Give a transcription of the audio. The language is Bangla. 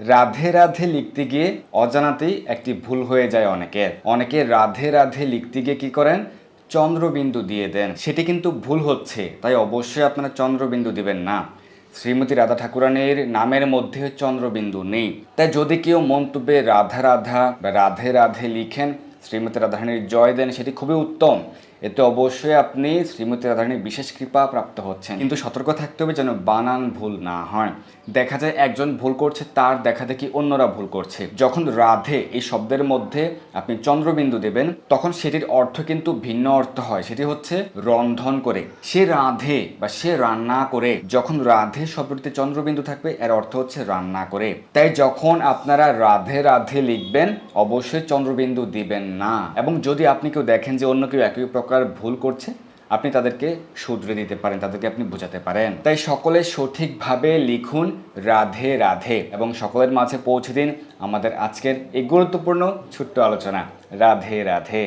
রাধে রাধে লিখতে গিয়ে অজানাতেই একটি ভুল হয়ে যায় অনেকের। অনেকে রাধে রাধে লিখতে গিয়ে কি করেন? চন্দ্রবিন্দু দিয়ে দেন। সেটি কিন্তু ভুল হচ্ছে, তাই অবশ্যই আপনারা চন্দ্রবিন্দু দিবেন না। শ্রীমতী রাধা ঠাকুরানীর নামের মধ্যে চন্দ্রবিন্দু নেই। তাই যদি কেউ মন্তব্যে রাধা রাধা বা রাধে রাধে লিখেন, শ্রীমতী রাধারানীর জয় দেন, সেটি খুবই উত্তম। এতে অবশ্যই আপনি শ্রীমতী রাধারানীর বিশেষ কৃপা প্রাপ্ত হচ্ছেন। কিন্তু সতর্ক থাকতে হবে যেন বানান ভুল না হয়। দেখা যায় একজন ভুল করছে, তার দেখা দেখি অন্যরা ভুল করছে। যখন রাধে এই শব্দের মধ্যে আপনি চন্দ্রবিন্দু দেবেন, তখন সেটির অর্থ কিন্তু ভিন্ন অর্থ হয়। সেটি হচ্ছে রন্ধন করে। সে রাধে বা সে রান্না করে। যখন রাধে শব্দটিতে চন্দ্রবিন্দু থাকবে, এর অর্থ হচ্ছে রান্না করে। তাই যখন আপনারা রাধে রাধে লিখবেন, অবশ্যই চন্দ্রবিন্দু দিবেন না। এবং যদি আপনি কেউ দেখেন যে অন্য কেউ একই প্রকার ভুল করছে, আপনি তাদেরকে শুধরে দিতে পারেন, তাদেরকে আপনি বোঝাতে পারেন। তাই সকলে সঠিকভাবে লিখুন, রাধে রাধে, এবং সকলের মাঝে পৌঁছে দিন আমাদের আজকের এই গুরুত্বপূর্ণ ছোট্ট আলোচনা। রাধে রাধে।